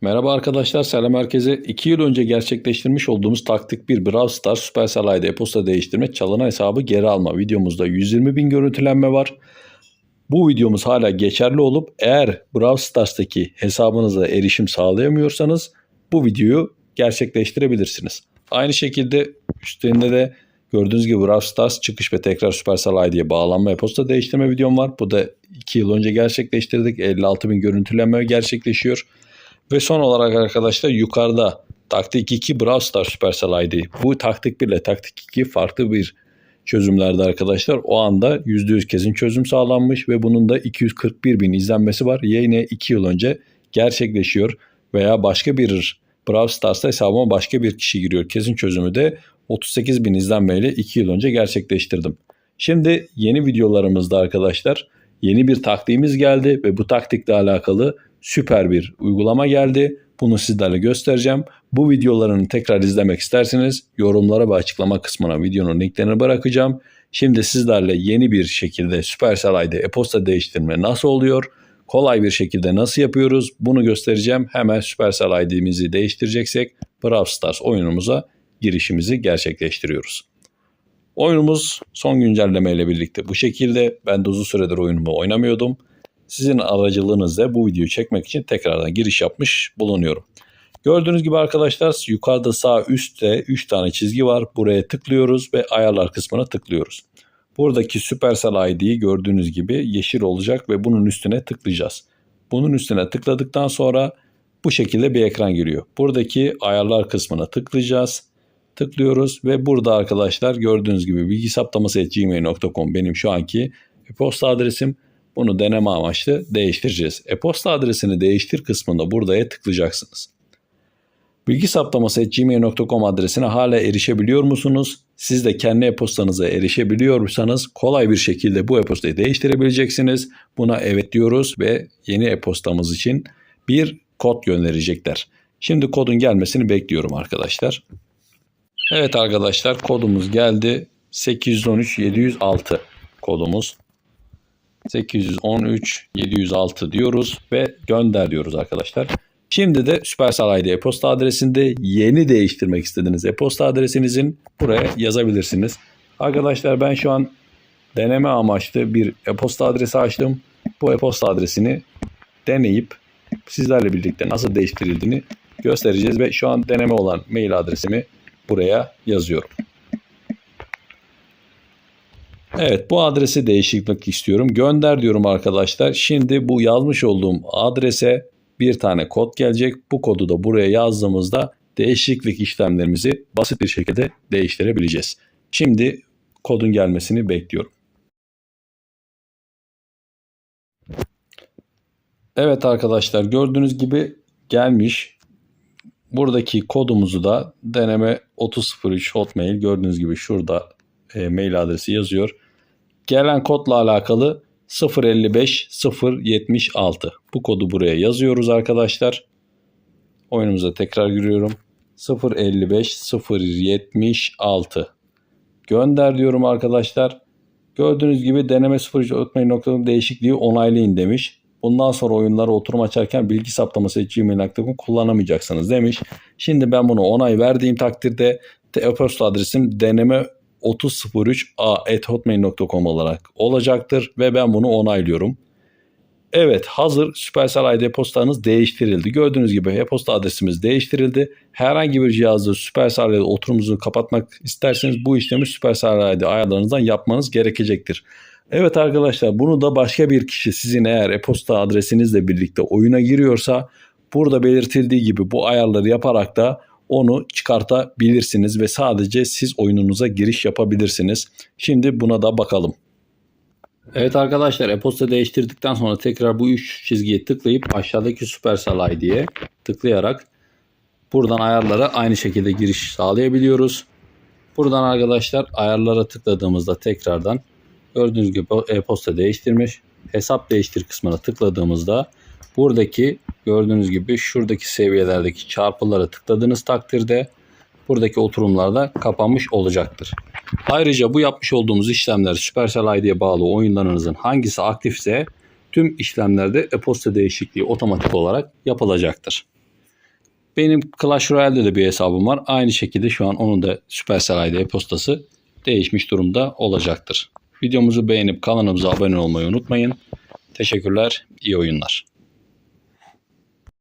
Merhaba arkadaşlar, selam herkese. 2 yıl önce gerçekleştirmiş olduğumuz taktik bir Brawl Stars Supercell ID e-posta değiştirme çalınan hesabı geri alma videomuzda 120 bin görüntülenme var. Bu videomuz hala geçerli olup eğer Brawl Stars'taki hesabınıza erişim sağlayamıyorsanız bu videoyu gerçekleştirebilirsiniz. Aynı şekilde üstünde de gördüğünüz gibi Brawl Stars çıkış ve tekrar Supercell ID'ye bağlanma e-posta değiştirme videom var. Bu da 2 yıl önce gerçekleştirdik. 56 bin görüntülenme gerçekleşiyor. Ve son olarak arkadaşlar yukarıda taktik 2 Brawl Stars Supercell ID. Bu taktik 1 ile taktik 2 farklı bir çözümlerde arkadaşlar. O anda %100 kesin çözüm sağlanmış ve bunun da 241 bin izlenmesi var. Yine 2 yıl önce gerçekleşiyor veya başka bir Brawl Stars'ta hesabıma başka bir kişi giriyor. Kesin çözümü de 38 bin izlenmeyle 2 yıl önce gerçekleştirdim. Şimdi yeni videolarımızda arkadaşlar yeni bir taktiğimiz geldi ve bu taktikle alakalı süper bir uygulama geldi. Bunu sizlerle göstereceğim. Bu videolarını tekrar izlemek isterseniz yorumlara ve açıklama kısmına videonun linklerini bırakacağım. Şimdi sizlerle yeni bir şekilde Supercell ID e-posta değiştirme nasıl oluyor? Kolay bir şekilde nasıl yapıyoruz? Bunu göstereceğim. Hemen Supercell ID'mizi değiştireceksek Brawl Stars oyunumuza girişimizi gerçekleştiriyoruz. Oyunumuz son güncelleme ile birlikte bu şekilde. Ben de uzun süredir oyunumu oynamıyordum. Sizin aracılığınızla bu videoyu çekmek için tekrardan giriş yapmış bulunuyorum. Gördüğünüz gibi arkadaşlar yukarıda sağ üstte 3 tane çizgi var. Buraya tıklıyoruz ve ayarlar kısmına tıklıyoruz. Buradaki Supercell ID'yi gördüğünüz gibi yeşil olacak ve bunun üstüne tıklayacağız. Bunun üstüne tıkladıktan sonra bu şekilde bir ekran giriyor. Buradaki ayarlar kısmına tıklayacağız. Tıklıyoruz ve burada arkadaşlar gördüğünüz gibi bilgi benim şu anki posta adresim. Bunu deneme amaçlı değiştireceğiz. E-posta adresini değiştir kısmında buradaya tıklayacaksınız. Bilgi saptaması gmail.com adresine hala erişebiliyor musunuz? Siz de kendi e-postanıza erişebiliyorsanız kolay bir şekilde bu e-postayı değiştirebileceksiniz. Buna evet diyoruz ve yeni e-postamız için bir kod gönderecekler. Şimdi kodun gelmesini bekliyorum arkadaşlar. Evet arkadaşlar kodumuz geldi. 813 706 kodumuz. 813 706 diyoruz ve gönder diyoruz arkadaşlar. Şimdi de Supercell ID e-posta adresinde yeni değiştirmek istediğiniz e-posta adresinizin buraya yazabilirsiniz. Arkadaşlar ben şu an deneme amaçlı bir e-posta adresi açtım. Bu e-posta adresini deneyip sizlerle birlikte nasıl değiştirildiğini göstereceğiz ve şu an deneme olan mail adresimi buraya yazıyorum. Evet bu adresi değişiklik istiyorum. Gönder diyorum arkadaşlar. Şimdi bu yazmış olduğum adrese bir tane kod gelecek. Bu kodu da buraya yazdığımızda değişiklik işlemlerimizi basit bir şekilde değiştirebileceğiz. Şimdi kodun gelmesini bekliyorum. Evet arkadaşlar gördüğünüz gibi gelmiş. Buradaki kodumuzu da deneme 3003 hotmail gördüğünüz gibi şurada e, mail adresi yazıyor. Gelen kodla alakalı 055 076. Bu kodu buraya yazıyoruz arkadaşlar. Oyunumuza tekrar giriyorum. 055 076. Gönder diyorum arkadaşlar. Gördüğünüz gibi deneme 03 öğretmen noktanın değişikliği onaylayın demiş. Bundan sonra oyunları oturum açarken bilgi saplaması gmail.com kullanamayacaksınız demiş. Şimdi ben bunu onay verdiğim takdirde e-posta adresim deneme 3003a.hotmail.com olarak olacaktır ve ben bunu onaylıyorum. Evet hazır Supercell ID postanız değiştirildi. Gördüğünüz gibi e-posta adresimiz değiştirildi. Herhangi bir cihazda ID oturumunuzu kapatmak isterseniz bu işlemi ID ayarlarınızdan yapmanız gerekecektir. Evet arkadaşlar bunu da başka bir kişi sizin eğer e-posta adresinizle birlikte oyuna giriyorsa burada belirtildiği gibi bu ayarları yaparak da onu çıkartabilirsiniz ve sadece siz oyununuza giriş yapabilirsiniz. Şimdi buna da bakalım. Evet arkadaşlar e-posta değiştirdikten sonra tekrar bu üç çizgiye tıklayıp aşağıdaki Supercell ID'ye tıklayarak buradan ayarlara aynı şekilde giriş sağlayabiliyoruz. Buradan arkadaşlar ayarlara tıkladığımızda tekrardan gördüğünüz gibi e-posta değiştirmiş. Hesap değiştir kısmına tıkladığımızda buradaki gördüğünüz gibi şuradaki seviyelerdeki çarpılara tıkladığınız takdirde buradaki oturumlarda kapanmış olacaktır. Ayrıca bu yapmış olduğumuz işlemler Supercell ID'ye bağlı oyunlarınızın hangisi aktifse tüm işlemlerde e-posta değişikliği otomatik olarak yapılacaktır. Benim Clash Royale'de de bir hesabım var. Aynı şekilde şu an onun da Supercell ID e-postası değişmiş durumda olacaktır. Videomuzu beğenip kanalımıza abone olmayı unutmayın. Teşekkürler, iyi oyunlar.